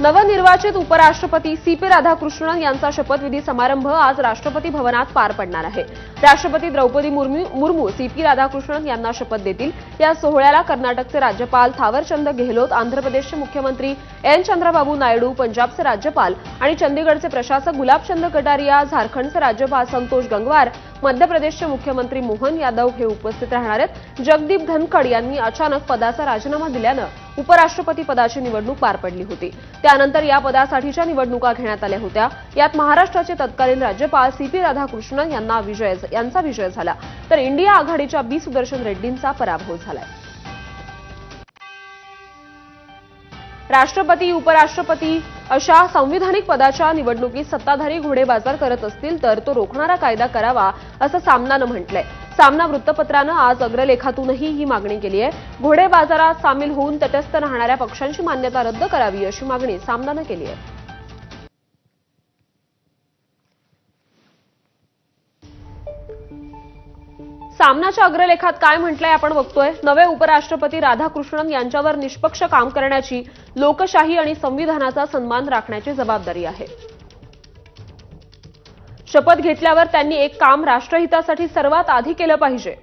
नवनिर्वाचित उपराष्ट्रपती C P Radhakrishnan यांचा शपथविधी समारंभ आज राष्ट्रपती भवनात पार पडणार आहे. राष्ट्रपती द्रौपदी मुर्मू मुर्मू सी पी राधाकृष्णन यांना शपथ देतील. या सोहळ्याला कर्नाटकचे राज्यपाल थावरचंद गेहलोत आंध्र प्रदेशचे मुख्यमंत्री एन चंद्रबाबू नायडू पंजाबचे राज्यपाल आणि चंदीगडचे प्रशासक गुलाबचंद कटारिया झारखंडचे राज्यपाल संतोष गंगवार मध्य प्रदेशचे मुख्यमंत्री मोहन यादव हे उपस्थित राहणार आहेत. जगदीप धनखड यांनी अचानक पदाचा राजीनामा दिल्यानं उपराष्ट्रपती पदाची निवडणूक पार पडली होती. त्यानंतर या पदासाठीच्या निवडणुका घेण्यात आल्या होत्या. यात महाराष्ट्राचे तत्कालीन राज्यपाल सी पी राधाकृष्णन यांना विजय यांचा विजय झाला. तर इंडिया आघाडीच्या बी सुदर्शन रेड्डींचा पराभव झालाय. राष्ट्रपती उपराष्ट्रपती अशा संविधानिक पदाच्या निवडणुकीत सत्ताधारी घोडेबाजार करत असतील तर तो रोखणारा कायदा करावा असं सामनानं म्हटलंय. सामना वृत्तपत्रानं आज अग्रलेखातूनही ही मागणी केली आहे. घोडेबाजारात सामील होऊन तटस्थ राहणाऱ्या पक्षांची मान्यता रद्द करावी अशी मागणी सामनानं केली आहे. सामनाच्या अग्रलेखात काय म्हटलंय आपण बघतोय. नवे उपराष्ट्रपती राधाकृष्णन यांच्यावर निष्पक्ष काम करण्याची लोकशाही आणि संविधानाचा सन्मान राखण्याची जबाबदारी आहे. शपथ घेतल्यावर त्यांनी एक काम राष्ट्रहितासाठी सर्वात आधी केलं पाहिजे.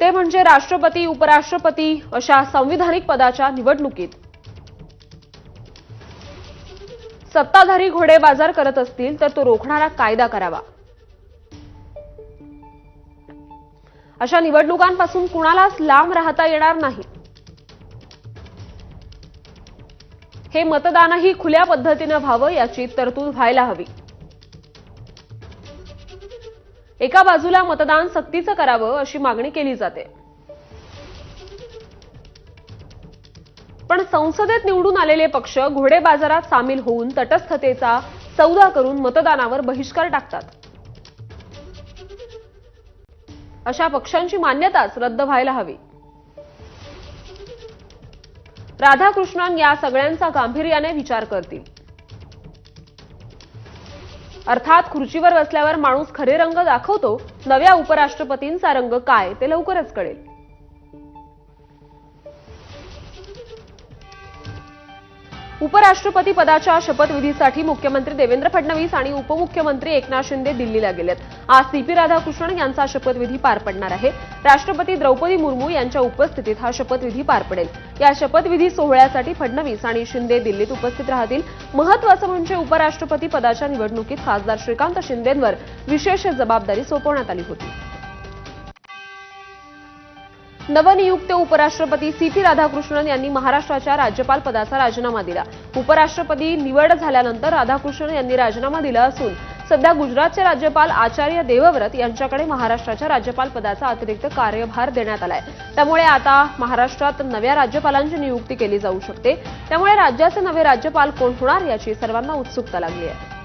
ते म्हणजे राष्ट्रपती उपराष्ट्रपती अशा संविधानिक पदाच्या निवडणुकीत. सत्ताधारी घोडेबाजार करत असतील तर तो रोखणारा कायदा करावा. अशा निवडणुकांपासून कुणालाच लांब राहता येणार नाही. हे मतदानही खुल्या पद्धतीनं व्हावं याची तरतूद व्हायला हवी. एका बाजूला मतदान सक्तीचं करावं अशी मागणी केली जाते. पण संसदेत निवडून आलेले पक्ष घोडे बाजारात सामील होऊन तटस्थतेचा सौदा करून मतदानावर बहिष्कार टाकतात. अशा पक्षांची मान्यताच रद्द व्हायला हवी. राधाकृष्णन या सगळ्यांचा गांभीर्याने विचार करतील. अर्थात खुर्चीवर बसल्यावर माणूस खरे रंग दाखवतो नव्या उपराष्ट्रपतींचा रंग काय ते लवकरच कळेल. उपराष्ट्रपती पदाच्या शपथविधीसाठी मुख्यमंत्री देवेंद्र फडणवीस आणि उपमुख्यमंत्री एकनाथ शिंदे दिल्लीला गेलेत. आज सीपी राधाकृष्णन यांचा शपथविधी पार पडणार आहे. राष्ट्रपती द्रौपदी मुर्मू यांच्या उपस्थितीत हा शपथविधी पार पडेल. या शपथविधी सोहळ्यासाठी फडणवीस आणि शिंदे दिल्लीत उपस्थित राहतील. महत्वाचं म्हणजे उपराष्ट्रपती पदाच्या निवडणुकीत खासदार श्रीकांत शिंदेंवर विशेष जबाबदारी सोपवण्यात आली होती. नवनियुक्त उपराष्ट्रपती सी पी राधाकृष्णन यांनी महाराष्ट्राच्या राज्यपाल पदाचा राजीनामा दिला. उपराष्ट्रपती निवड झाल्यानंतर राधाकृष्णन यांनी राजीनामा दिला असून सध्या गुजरातचे राज्यपाल आचार्य देवव्रत यांच्याकडे महाराष्ट्राच्या राज्यपाल पदाचा अतिरिक्त कार्यभार देण्यात आलाय. त्यामुळे आता महाराष्ट्रात नव्या राज्यपालांची नियुक्ती केली जाऊ शकते. त्यामुळे राज्याचे नवे राज्यपाल कोण होणार याची सर्वांना उत्सुकता लागली आहे.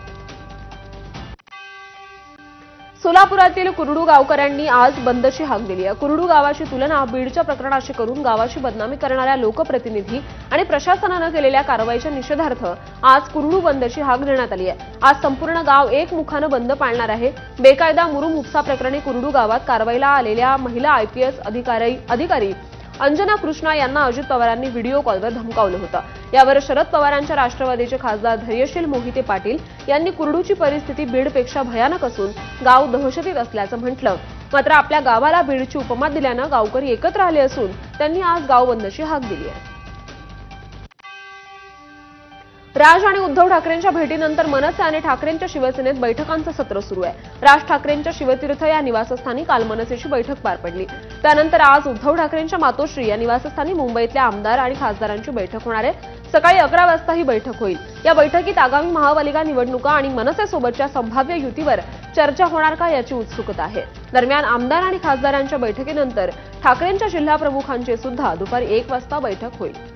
सोलापुरातील कुरडू गावकऱ्यांनी आज बंदची हाक दिली आहे. कुरडू गावाची तुलना बीडच्या प्रकरणाशी करून गावाची बदनामी करणाऱ्या लोकप्रतिनिधी आणि प्रशासनानं केलेल्या कारवाईच्या निषेधार्थ आज कुरडू बंदची हाक देण्यात आली आहे. आज संपूर्ण गाव एकमुखानं बंद पाळणार आहे. बेकायदा मुरुम उपसा प्रकरणी कुरडू गावात कारवाईला आलेल्या महिला आयपीएस अधिकारी अधिकारी अंजना कृष्णा यांना अजित पवारांनी व्हिडिओ कॉलवर धमकावलं होतं. यावर शरद पवारांच्या राष्ट्रवादीचे खासदार धैर्यशील मोहिते पाटील यांनी कुरडूची परिस्थिती बीडपेक्षा भयानक असून गाव दहशतीत असल्याचं म्हटलं. मात्र आपल्या गावाला बीडची उपमा दिल्यानं गावकरी एकत्र आले असून त्यांनी आज गावबंदची हाक दिली आहे. राज आणि उद्धव ठाकरेंच्या भेटीनंतर मनसे आणि ठाकरेंच्या शिवसेनेत बैठकांचं सत्र सुरू आहे. राज ठाकरेंच्या शिवतीर्थ या निवासस्थानी काल मनसेची बैठक पार पडली. त्यानंतर आज उद्धव ठाकरेंच्या मातोश्री या निवासस्थानी मुंबईतल्या आमदार आणि खासदारांची बैठक होणार आहे. सकाळी अकरा वाजता ही बैठक होईल. या बैठकीत आगामी महापालिका निवडणुका आणि मनसेसोबतच्या संभाव्य युतीवर चर्चा होणार का याची उत्सुकता आहे. दरम्यान आमदार आणि खासदारांच्या बैठकीनंतर ठाकरेंच्या जिल्हाप्रमुखांची सुद्धा दुपारी एक वाजता बैठक होईल.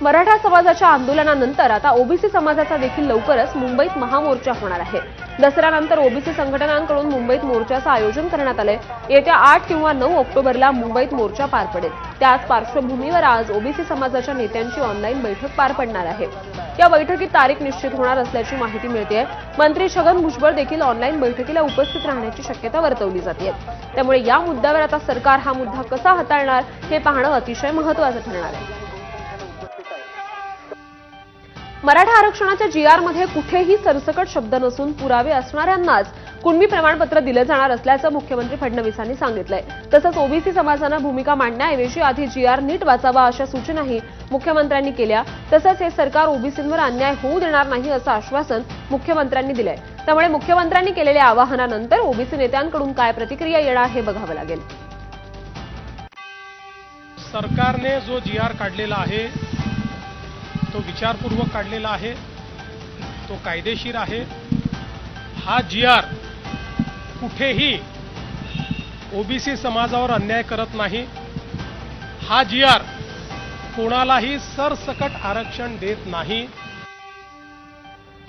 मराठा समाजाच्या आंदोलनानंतर आता ओबीसी समाजाचा देखील लवकरच मुंबईत महामोर्चा होणार आहे. दसऱ्यानंतर ओबीसी संघटनांकडून मुंबईत मोर्चाचं आयोजन करण्यात आलंय. येत्या आठ किंवा नऊ ऑक्टोबरला मुंबईत मोर्चा पार पडेल. त्याच पार्श्वभूमीवर आज ओबीसी समाजाच्या नेत्यांची ऑनलाईन बैठक पार पडणार आहे. या बैठकीत तारीख निश्चित होणार असल्याची माहिती मिळते मंत्री छगन भुजबळ देखील ऑनलाईन बैठकीला उपस्थित राहण्याची शक्यता वर्तवली जाते त्यामुळे या मुद्द्यावर आता सरकार हा मुद्दा कसा हाताळणार हे पाहणं अतिशय महत्वाचं ठरणार आहे. मराठा आरक्षणाच्या जी आरमध्ये कुठेही सरसकट शब्द नसून पुरावे असणाऱ्यांनाच कुणबी प्रमाणपत्र दिलं जाणार असल्याचं मुख्यमंत्री फडणवीसांनी सांगितलंय. तसंच ओबीसी समाजानं भूमिका मांडण्याऐवजी आधी जी आर नीट वाचावा अशा सूचनाही मुख्यमंत्र्यांनी केल्या. तसंच हे सरकार ओबीसींवर अन्याय होऊ देणार नाही असं आश्वासन मुख्यमंत्र्यांनी दिलंय. त्यामुळे मुख्यमंत्र्यांनी केलेल्या आवाहनानंतर ओबीसी नेत्यांकडून काय प्रतिक्रिया येणार हे बघावं लागेल. सरकारने जो जी आर काढलेला आहे तो विचारपूर्वक काढलेला आहे. तो कायदेशीर आहे. हा जी आर कुठेही ओबीसी समाजावर अन्याय करत नाही. हा जी आर कोणालाही सरसकट आरक्षण देत नाही.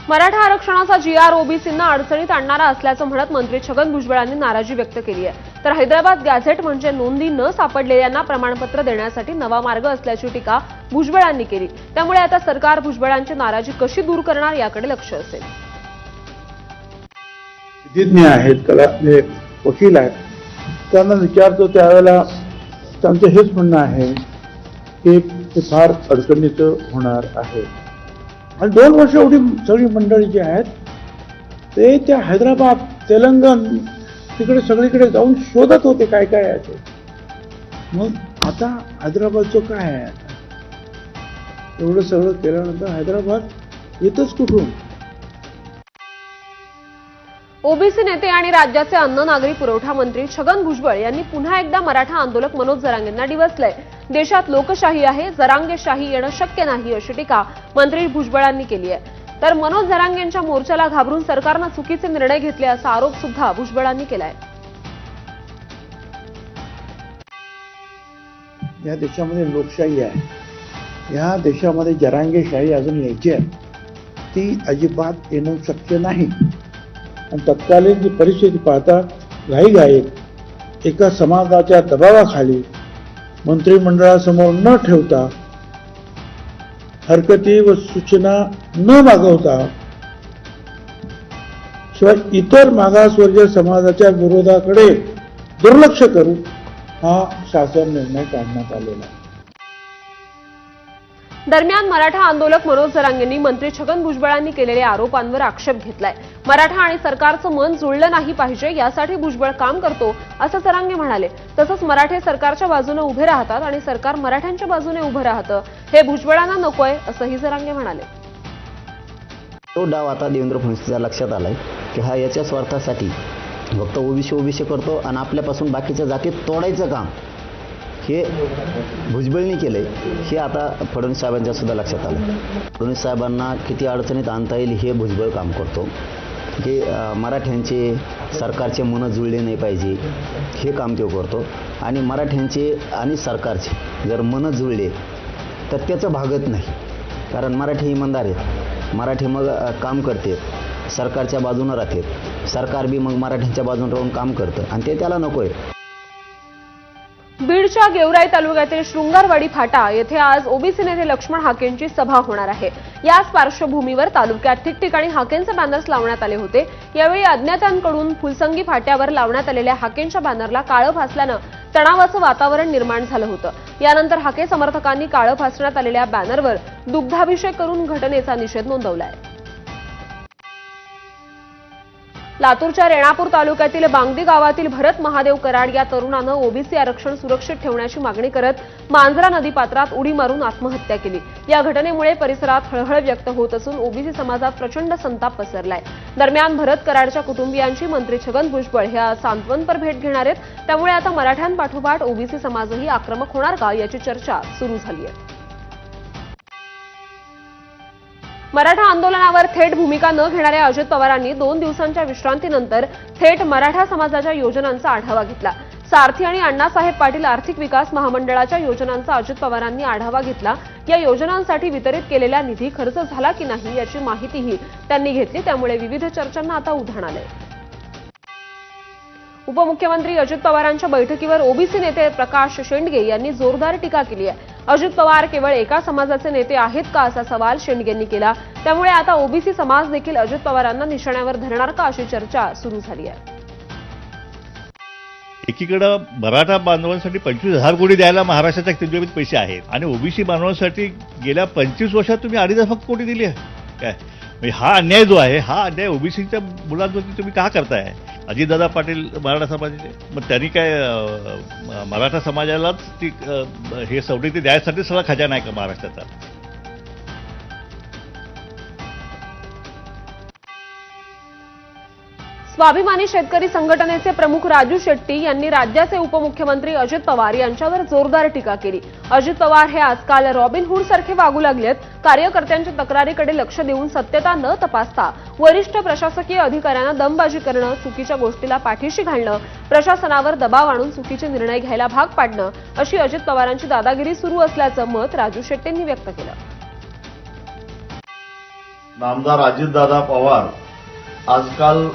मराठा आरक्षणाचा जी आर ओबीसींना अडचणीत आणणारा असल्याचं म्हणत मंत्री छगन भुजबळांनी नाराजी व्यक्त केली आहे. तर हैदराबाद गॅझेट म्हणजे नोंदी न सापडलेल्यांना प्रमाणपत्र देण्यासाठी नवा मार्ग असल्याची टीका भुजबळांनी केली. त्यामुळे आता सरकार भुजबळांची नाराजी कशी दूर करणार याकडे लक्ष असेल. विधिज्ञ आहेत कला वकील आहेत त्यांना विचारतो त्यावेळेला त्यांचं हेच म्हणणं आहे की ते फार अडचणीचं होणार आहे. आणि दोन वर्ष एवढी सगळी मंडळी जी आहेत ते त्या हैदराबाद तेलंगण तिकडे सगळीकडे जाऊन शोधत होते काय काय आहे मग आता हैदराबादचं काय आहे आता एवढं सगळं केल्यानंतर हैदराबाद येतच कुठून? ओबीसी नेते आणि राज्याचे अन्न नागरी पुरवठा मंत्री छगन भुजबळ यांनी पुन्हा एकदा मराठा आंदोलक मनोज जरांगेंना डिवसलंय देशात लोकशाही आहे जरांगेशाही येणं शक्य नाही अशी टीका मंत्री भुजबळांनी केली आहे. तर मनोज जरांगेंच्या मोर्चाला घाबरून सरकारनं चुकीचे निर्णय घेतले असा आरोप सुद्धा भुजबळांनी केलाय. या देशामध्ये लोकशाही आहे. या देशामध्ये जरांगेशाही अजून यायची आहे ती अजिबात येणं शक्य नाही. आणि तत्कालीन जी परिस्थिती पाहता घाईघाईत एका समाजाच्या दबावाखाली मंत्रिमंडळासमोर न ठेवता हरकती व सूचना न मागवता शिवाय इतर मागासवर्गीय समाजाच्या विरोधाकडे दुर्लक्ष करून हा शासन निर्णय काढण्यात आलेला आहे. दरम्यान मराठा आंदोलक मनोज जरांगेंनी मंत्री छगन भुजबळांनी केलेल्या आरोपांवर आक्षेप घेतलाय. मराठा आणि सरकारचं मन जुळलं नाही पाहिजे यासाठी भुजबळ काम करतो असं जरांगे म्हणाले. तसंच मराठे सरकारच्या बाजूने उभे राहतात आणि सरकार मराठ्यांच्या बाजूने उभं राहतं हे भुजबळांना नकोय असंही जरांगे म्हणाले. तो डाव आता देवेंद्र फडणवीसच्या लक्षात आलाय की हा याच्या स्वार्थासाठी फक्त ओबीसी ओबीसी करतो आणि आपल्यापासून बाकीच्या जाती तोडायचं काम. हे भुजबळनी केलंय हे आता फडणवीस साहेबांच्या सुद्धा लक्षात आलं. फडणवीस साहेबांना किती अडचणीत आणता येईल हे भुजबळ काम करतो. की मराठ्यांचे सरकारचे मनं जुळले नाही पाहिजे हे काम तो करतो. आणि मराठ्यांचे आणि सरकारचे जर मनं जुळले तर त्याचं भागत नाही. कारण मराठी इमानदार आहेत. मराठी मग काम करते. सरकारच्या बाजूनं राहतात सरकार बी मग मराठ्यांच्या बाजून राहून काम करतं. आणि ते त्याला नको आहे बीडच्या गेवराई तालुक्यातील शृंगारवाडी फाटा येथे आज ओबीसी नेते लक्ष्मण हाकेंची सभा होणार आहे. याच पार्श्वभूमीवर तालुक्यात ठिकठिकाणी हाकेंचे बॅनर्स लावण्यात आले होते. यावेळी अज्ञातांकडून फुलसंगी फाट्यावर लावण्यात आलेल्या हाकेंच्या बॅनरला काळं फासल्यानं तणावाचं वातावरण निर्माण झालं होतं. यानंतर हाके समर्थकांनी काळं फासण्यात आलेल्या बॅनरवर दुग्धाभिषेक करून घटनेचा निषेध नोंदवलाय. लातूरच्या रेणापूर तालुक्यातील बांगदी गावातील भरत महादेव कराड या तरुणानं ओबीसी आरक्षण सुरक्षित ठेवण्याची मागणी करत मांजरा नदीपात्रात उडी मारून आत्महत्या केली. या घटनेमुळे परिसरात हळहळ व्यक्त होत असून ओबीसी समाजात प्रचंड संताप पसरलाय. दरम्यान भरत कराडच्या कुटुंबियांची मंत्री छगन भुजबळ हे सांत्वनपर भेट घेणार आहेत. त्यामुळे आता मराठ्यांपाठोपाठ ओबीसी समाजही आक्रमक होणार का याची चर्चा सुरू झाली आहे. मराठा आंदोलनावर थेट भूमिका न घेणाऱ्या अजित पवारांनी दोन दिवसांच्या विश्रांतीनंतर थेट मराठा समाजाच्या योजनांचा आढावा घेतला. सारथी आणि अण्णासाहेब पाटील आर्थिक विकास महामंडळाच्या योजनांचा अजित पवारांनी आढावा घेतला. या योजनांसाठी वितरित केलेला निधी खर्च झाला की नाही याची माहितीही त्यांनी घेतली. त्यामुळे विविध चर्चांना आता उधाण आलंय. उपमुख्यमंत्री अजित पवारांच्या बैठकीवर ओबीसी नेते प्रकाश शेंडगे यांनी जोरदार टीका केली आहे. अजित पवार केवळ एका समाजाचे नेते आहेत का असा सवाल शेंडगेंनी केला. त्यामुळे आता ओबीसी समाज देखील अजित पवारांना निशाण्यावर धरणार का अशी चर्चा सुरू झाली आहे. एकीकडं मराठा बांधवांसाठी पंचवीस हजार कोटी द्यायला महाराष्ट्राच्या तिजोरीत पैसे आहेत. आणि ओबीसी बांधवांसाठी गेल्या पंचवीस वर्षात तुम्ही अडीच हजार फक्त कोटी दिली आहे. काय? म्हणजे हा अन्याय जो आहे हा अन्याय ओबीसीच्या मुलांवरती तुम्ही का करताय? अजितदादा पाटील मराठा समाजाचे मग त्यांनी काय मराठा समाजालाच ती हे सवलती द्यायसाठी सगळा खजाना आहे का महाराष्ट्राचा? स्वाभिमानी शेतकरी संघटनेचे प्रमुख राजू शेट्टी यांनी राज्याचे उपमुख्यमंत्री अजित पवार यांच्यावर जोरदार टीका केली. अजित पवार हे आजकाल रॉबिन हुड सारखे वागू लागलेत. कार्यकर्त्यांच्या तक्रारीकडे लक्ष देऊन सत्यता न तपासता वरिष्ठ प्रशासकीय अधिकाऱ्यांना दमबाजी करणं चुकीच्या गोष्टीला पाठीशी घालणं प्रशासनावर दबाव आणून चुकीचे निर्णय घ्यायला भाग पाडणं अशी अजित पवारांची दादागिरी सुरू असल्याचं मत राजू शेट्टींनी व्यक्त केलं. नामदार अजितदादा पवार आजकाल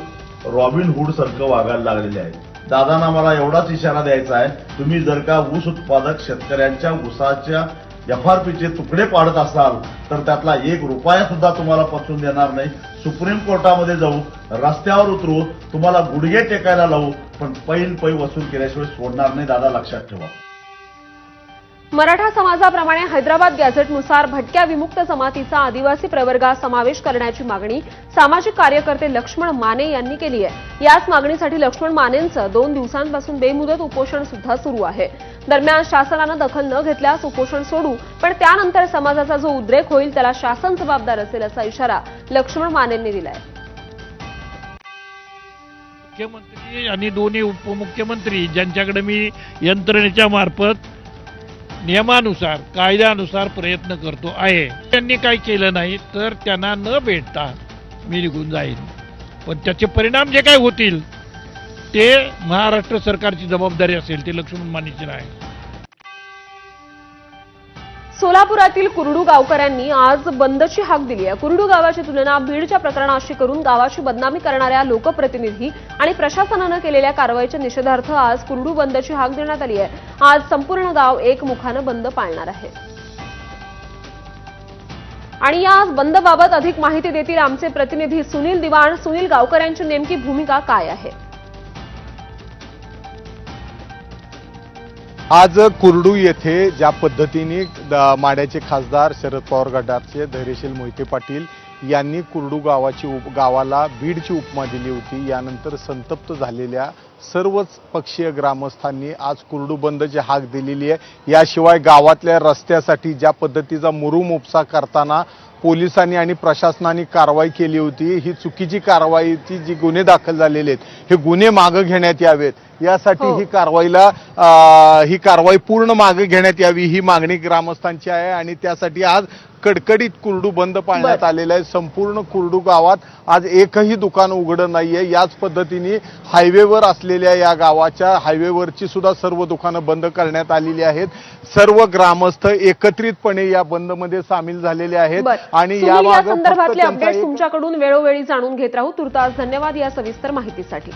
रॉबिन हुड सारखं वागायला लागलेले आहे दादांना मला एवढाच इशारा द्यायचा आहे तुम्ही जर का ऊस उत्पादक शेतकऱ्यांच्या ऊसाच्या एफ आर पीचे तुकडे पाडत असाल तर त्यातला एक रुपया सुद्धा तुम्हाला पचून देणार नाही. सुप्रीम कोर्टामध्ये जाऊ रस्त्यावर उतरू तुम्हाला गुडघे टेकायला लावू पण पैल पै वसूल केल्याशिवाय सोडणार नाही दादा लक्षात ठेवा. मराठा समाजाप्रमाणे हैदराबाद गॅझेटनुसार भटक्या विमुक्त जमातीचा आदिवासी प्रवर्गात समावेश करण्याची मागणी सामाजिक कार्यकर्ते लक्ष्मण माने यांनी केली आहे. याच मागणीसाठी लक्ष्मण मानेंचं दोन दिवसांपासून बेमुदत उपोषण सुद्धा सुरू आहे. दरम्यान शासनानं दखल न घेतल्यास उपोषण सोडू पण त्यानंतर समाजाचा जो उद्रेक होईल त्याला शासन जबाबदार असेल असा इशारा लक्ष्मण मानेंनी दिलाय. मुख्यमंत्री आणि दोन्ही उपमुख्यमंत्री ज्यांच्याकडे मी यंत्रणेच्या मार्फत नियमानुसार कायद्यानुसार प्रयत्न करतो आहे. त्यांनी काही केलं नाही तर त्यांना न भेटता मी निघून जाईन. पण त्याचे परिणाम जे काय होतील ते महाराष्ट्र सरकारची जबाबदारी असेल ते लक्ष्मण मानेची नाही सोलापुरातील कुरडू गावकऱ्यांनी आज बंदची हाक दिली आहे. कुरडू गावाची तुलना बीडच्या प्रकरणाशी करून गावाची बदनामी करणाऱ्या लोकप्रतिनिधी आणि प्रशासनानं केलेल्या कारवाईच्या निषेधार्थ आज कुरडू बंदची हाक देण्यात आली आहे. आज संपूर्ण गाव एकमुखानं बंद पाळणार आहे. आणि या बंदबाबत अधिक माहिती देतील आमचे प्रतिनिधी सुनील दिवाण. सुनील गावकऱ्यांची नेमकी भूमिका काय आहे? आज कुर्डू येथे ज्या पद्धतीने द- माड्याचे खासदार शरद पवार गटाचे धैर्यशील मोहिते पाटील यांनी कुर्डू गावाची उप गावाला बीडची उपमा दिली होती. यानंतर संतप्त झालेल्या सर्वच पक्षीय ग्रामस्थांनी आज कुर्डू बंदची हाक दिलेली आहे. याशिवाय गावातल्या रस्त्यासाठी ज्या पद्धतीचा मुरुम उपसा करताना पोलिसांनी आणि प्रशासनाने कारवाई केली होती ही चुकीची कारवाईची जी गुन्हे दाखल झालेले आहेत हे गुन्हे मागे घेण्यात यावेत यासाठी हो. ही कारवाईला ही कारवाई पूर्ण मागे घेण्यात यावी ही मागणी ग्रामस्थांची आहे आणि त्यासाठी आज कडकडीत कुरडू बंद पाळण्यात. आलेलं आहे संपूर्ण कुरडू गावात आज एकही दुकान उघडं नाहीये याच पद्धतीने हायवेवर असलेल्या या गावाच्या हायवेवरची सुद्धा सर्व दुकानं बंद करण्यात आलेली आहेत सर्व ग्रामस्थ एकत्रितपणे या बंदमध्ये सामील झालेले आहेत. आणि या संदर्भातले अपडेट तुमच्याकडून वेळोवेळी जाणून घेत राहू. तुर्तास धन्यवाद या सविस्तर माहितीसाठी.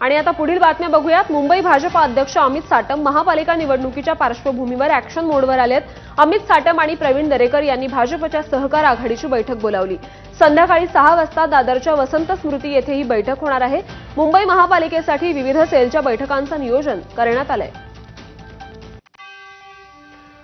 आणि आता पुढील बातम्या बघूयात. मुंबई भाजपा अध्यक्ष अमित साटम महापालिका निवडणुकीच्या पार्श्वभूमीवर ऍक्शन मोडवर आलेत. अमित साटम आणि प्रवीण दरेकर यांनी भाजपच्या सहकार आघाडीची बैठक बोलावली. संध्याकाळी सहा वाजता दादरच्या वसंत स्मृती येथे ही बैठक होणार आहे. मुंबई महापालिकेसाठी विविध सेलच्या बैठकांचं नियोजन करण्यात आलंय.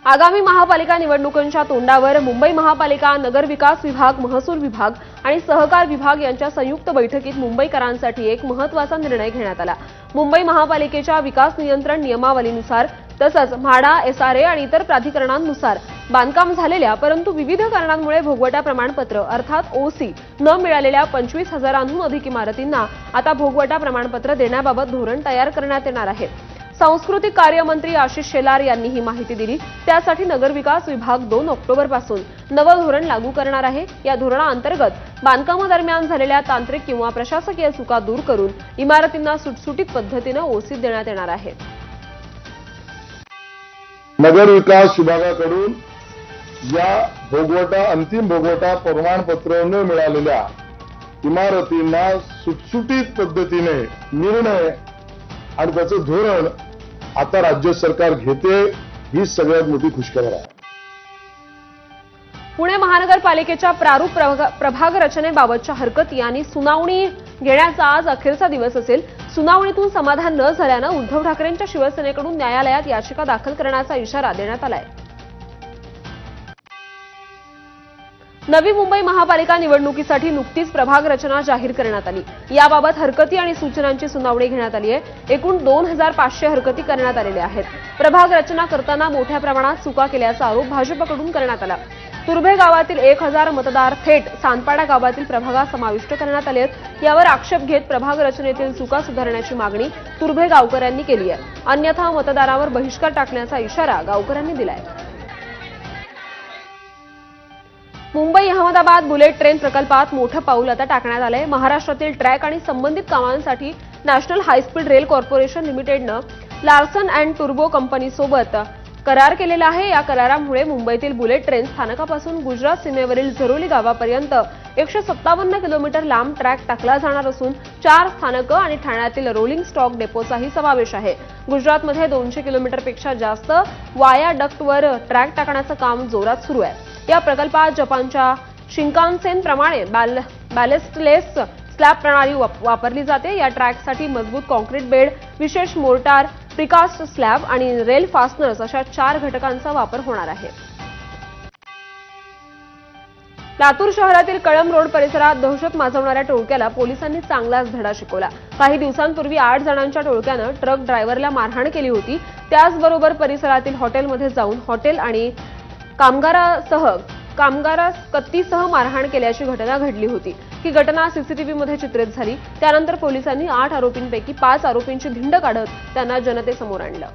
आगामी महापालिका निवडणुकांच्या तोंडावर मुंबई महापालिका नगर विकास विभाग महसूल विभाग आणि सहकार विभाग यांच्या संयुक्त बैठकीत मुंबईकरांसाठी एक महत्त्वाचा निर्णय घेण्यात आला. मुंबई महापालिकेच्या विकास नियंत्रण नियमावलीनुसार तसंच म्हाडा एसआरए आणि इतर प्राधिकरणांनुसार बांधकाम झालेल्या परंतु विविध कारणांमुळे भोगवटा प्रमाणपत्र अर्थात ओसी न मिळालेल्या पंचवीस हजारांहून अधिक इमारतींना आता भोगवटा प्रमाणपत्र देण्याबाबत धोरण तयार करण्यात येणार आहे. सांस्कृतिक कार्यमंत्री आशिष शेलार यांनी ही माहिती दिली. त्यासाठी नगरविकास विभाग दोन ऑक्टोबरपासून नवं धोरण लागू करणार आहे. या धोरणाअंतर्गत बांधकामादरम्यान झालेल्या तांत्रिक किंवा प्रशासकीय चुका दूर करून इमारतींना सुटसुटीत पद्धतीनं ओसीत देण्यात येणार आहे. नगर विकास विभागाकडून या भोगवटा अंतिम भोगवटा प्रमाणपत्र न मिळालेल्या इमारतींना सुटसुटीत पद्धतीने निर्णय आणि त्याचं धोरण आता राज्य सरकार घेते ही सगळ्यात मोठी खुशखबर आहे. पुणे महानगरपालिकेच्या प्रारूप प्रभाग- रचनेबाबतच्या हरकती आणि सुनावणी घेण्याचा आज अखेरचा दिवस असेल. सुनावणीतून समाधान न झाल्यानं उद्धव ठाकरेंच्या शिवसेनेकडून न्यायालयात याचिका दाखल करण्याचा इशारा देण्यात आलाय. नवी मुंबई महापालिका निवडणुकीसाठी नुकतीच प्रभाग रचना जाहीर करण्यात आली. याबाबत हरकती आणि सूचनांची सुनावणी घेण्यात आली आहे. एकूण दोन हजार पाचशे हरकती करण्यात आलेल्या आहेत. प्रभाग रचना करताना मोठ्या प्रमाणात चुका केल्याचा आरोप भाजपकडून करण्यात आला. तुर्भे गावातील एक हजार मतदार थेट सानपाडा गावातील प्रभागात समाविष्ट करण्यात आले आहेत. यावर आक्षेप घेत प्रभाग रचनेतील चुका सुधारण्याची मागणी तुर्भे गावकऱ्यांनी केली आहे. अन्यथा मतदारावर बहिष्कार टाकण्याचा इशारा गावकऱ्यांनी दिलाय. मुंबई अहमदाबाद बुलेट ट्रेन प्रकल्पात मोठं पाऊल आता टाकण्यात आलंय. महाराष्ट्रातील ट्रॅक आणि संबंधित कामांसाठी national high speed rail corporation लिमिटेडनं Larsen and टुर्बो कंपनीसोबत करार केलेला आहे. या करारामुळे मुंबईतील बुलेट ट्रेन स्थानकापासून गुजरात सीमेवरील झरोली गावापर्यंत एकशे सत्तावन्न किलोमीटर लांब ट्रॅक टाकला जाणार असून चार स्थानकं आणि ठाण्यातील रोलिंग स्टॉक डेपोचाही समावेश आहे. गुजरातमध्ये दोनशे किलोमीटरपेक्षा जास्त वाया डक्टवर ट्रॅक टाकण्याचं काम जोरात सुरू आहे. या प्रकल्पात जपानच्या शिंकानसेन प्रमाणे बॅल बॅलेस्टलेस स्लॅब प्रणाली वापरली जाते. या ट्रॅकसाठी मजबूत कॉन्क्रीट बेड विशेष मोर्टार प्रिकास्ट स्लॅब आणि रेल फास्टनर्स अशा चार घटकांचा वापर होणार आहे. लातूर शहरातील कळंब रोड परिसरात दहशत माजवणाऱ्या टोळक्याला पोलिसांनी चांगलाच धडा शिकवला. काही दिवसांपूर्वी आठ जणांच्या टोळक्यानं ट्रक ड्रायव्हरला मारहाण केली होती. त्याचबरोबर परिसरातील हॉटेलमध्ये जाऊन हॉटेल आणि कामगारासह कामगारास कत्तीसह मारहाण केल्याची घटना घडली होती. ही घटना सीसीटीव्हीमध्ये चित्रित झाली. त्यानंतर पोलिसांनी आठ आरोपींपैकी पाच आरोपींची धिंड काढत त्यांना जनतेसमोर आणलं.